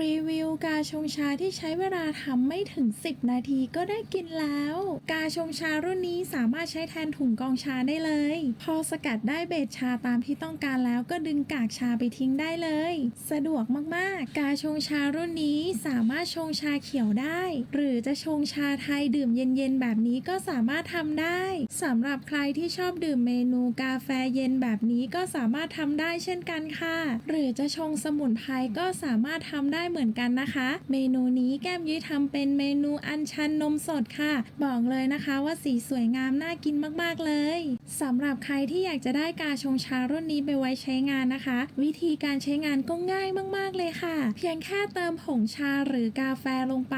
รีวิวกาชงชาที่ใช้เวลาทำไม่ถึง 10 นาทีก็ได้กินแล้ว กาชงชารุ่นนี้สามารถใช้แทนถุงกองชาได้เลย พอสกัดได้เบสชาตามที่ต้องการแล้วก็ดึงกากชาไปทิ้งได้เลย สะดวกมากๆ กาชงชารุ่นนี้สามารถชงชาเขียวได้ หรือจะชงชาไทยดื่มเย็นๆแบบนี้ก็สามารถทำได้สำหรับใครที่ชอบดื่มเมนูกาแฟเย็นแบบนี้ก็สามารถทำได้เช่นกันค่ะ หรือจะชงสมุนไพรก็สามารถทำได้เหมือนกันนะคะ เมนูนี้แก้มยุ้ยทำเป็นเมนูอัญชันนมสดค่ะ บอกเลยนะคะว่าสีสวยงามน่ากินมากๆเลยสำหรับใครที่อยากจะได้กาชงชารุ่นนี้ไปไว้ใช้งานนะคะ วิธีการใช้งานก็ง่ายมากๆเลยค่ะ เพียงแค่เติมผงชาหรือกาแฟลงไป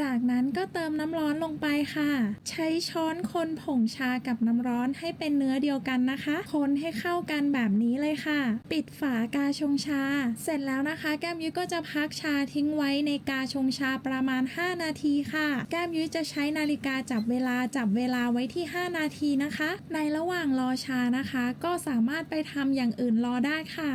จากนั้นก็เติมน้ำร้อนลงไปค่ะ ใช้ช้อนคนผงชากับน้ำร้อนให้เป็นเนื้อเดียวกันนะคะ คนให้เข้ากันแบบนี้เลยค่ะ ปิดฝากาชงชา เสร็จแล้วนะคะ แก้มยุ้ยก็จะพักชาทิ้งไว้ในกาชงชาประมาณ 5 นาทีค่ะ แก้มยุ้ยจะใช้นาฬิกาจับเวลาจับเวลาไว้ที่ 5 นาทีนะคะ ในระหว่างรอชานะคะ ก็สามารถไปทำอย่างอื่นรอได้ค่ะ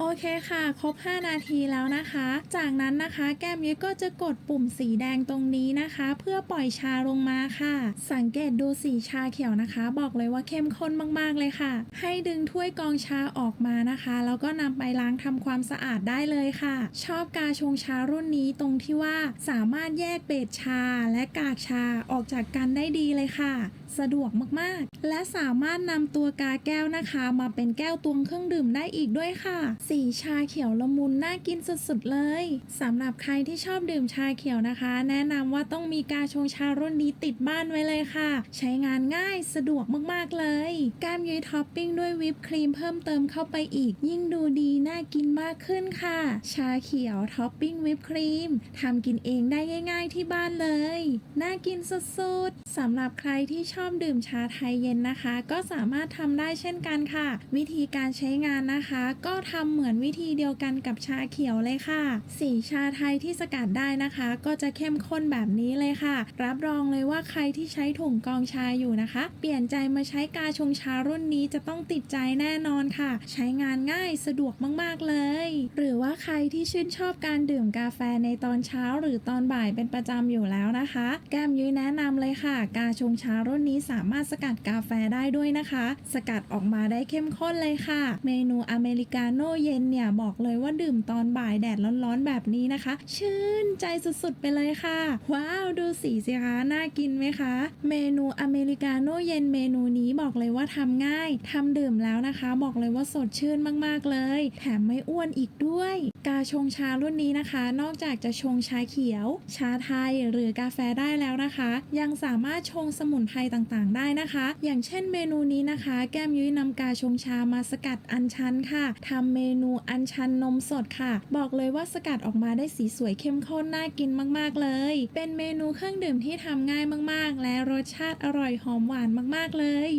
โอเคค่ะ ครบ 5 นาทีแล้วนะคะ จากนั้นนะคะ แก้มยุ้ยก็จะกดปุ่มสีแดงตรงนี้นะคะ เพื่อปล่อยชาลงมาค่ะ สังเกตดูสีชาเขียวนะคะ บอกเลยว่าเข้มข้นมากๆเลยค่ะ ให้ดึงถ้วยกองชาออกมานะคะ แล้วก็นำไปล้างทำความสะอาดได้เลยค่ะ ชอบกาชงชารุ่นนี้ตรงที่ว่าสามารถแยกเบสชาและกากชาออกจากกันได้ดีเลยค่ะ สะดวกมากๆ และสามารถนำตัวกาแก้วนะคะ มาเป็นแก้วตวงเครื่องดื่มได้อีกด้วยค่ะสีชาเขียวละมุนน่ากินสุดๆเลยสำหรับใครที่ชอบดื่มชาเขียวนะคะ แนะนำว่าต้องมีกาชงชารุ่นนี้ติดบ้านไว้เลยค่ะ ใช้งานง่ายสะดวกมากๆเลยแก้มยุ้ยท็อปปิ้งด้วยวิปครีมเพิ่มเติมเข้าไปอีก ยิ่งดูดีน่ากินมากขึ้นค่ะ ชาเขียวท็อปปิ้งวิปครีมทำกินเองได้ง่าย ๆที่บ้านเลย น่ากินสุดๆสำหรับใครที่ชอบดื่มชาไทยเย็นนะคะ ก็สามารถทำได้เช่นกันค่ะ วิธีการใช้งานนะคะ ก็ทำเหมือนวิธีเดียวกันกับชาเขียวเลยค่ะ สีชาไทยที่สกัดได้นะคะ ก็จะเข้มข้นแบบนี้เลยค่ะ รับรองเลยว่าใครที่ใช้ถุงกองชาอยู่นะคะ เปลี่ยนใจมาใช้กาชงชารุ่นนี้จะต้องติดใจแน่นอนค่ะ ใช้งานง่ายสะดวกมากๆเลย หรือว่าใครที่ชื่นชอบการดื่มกาแฟในตอนเช้าหรือตอนบ่ายเป็นประจำอยู่แล้วนะคะ แก้มยุ้ยแนะนำเลยค่ะ กาชงชารุ่นนี้สามารถสกัดกาแฟได้ด้วยนะคะ สกัดออกมาได้เข้มข้นเลยค่ะ เมนูอเมริกาโน่เย็นเนี่ยบอกเลยว่าดื่มตอนบ่ายแดดร้อนๆแบบนี้นะคะ ชื่นใจสุดๆไปเลยค่ะ ว้าวดูสีสิคะน่ากินไหมคะ เมนูอเมริกาโน่เย็นเมนูนี้บอกเลยว่าทำง่ายทำดื่มแล้วนะคะ บอกเลยว่าสดชื่นมากๆเลย แถมไม่อ้วนอีกด้วย กาชงชารุ่นนี้นะคะ นอกจากจะชงชาเขียว ชาไทยหรือกาแฟได้แล้วนะคะ ยังสามารถชงสมุนไพรต่างๆ ได้นะคะ อย่างเช่นเมนูนี้นะคะ แก้มยุ้ยนำกาชงชามาสกัดอัญชันค่ะทำเมนูอัญชันนมสดค่ะ บอกเลยว่าสกัดออกมาได้สีสวยเข้มข้นน่ากินมากๆเลย เป็นเมนูเครื่องดื่มที่ทำง่ายมากๆ และรสชาติอร่อยหอมหวานมากๆเลย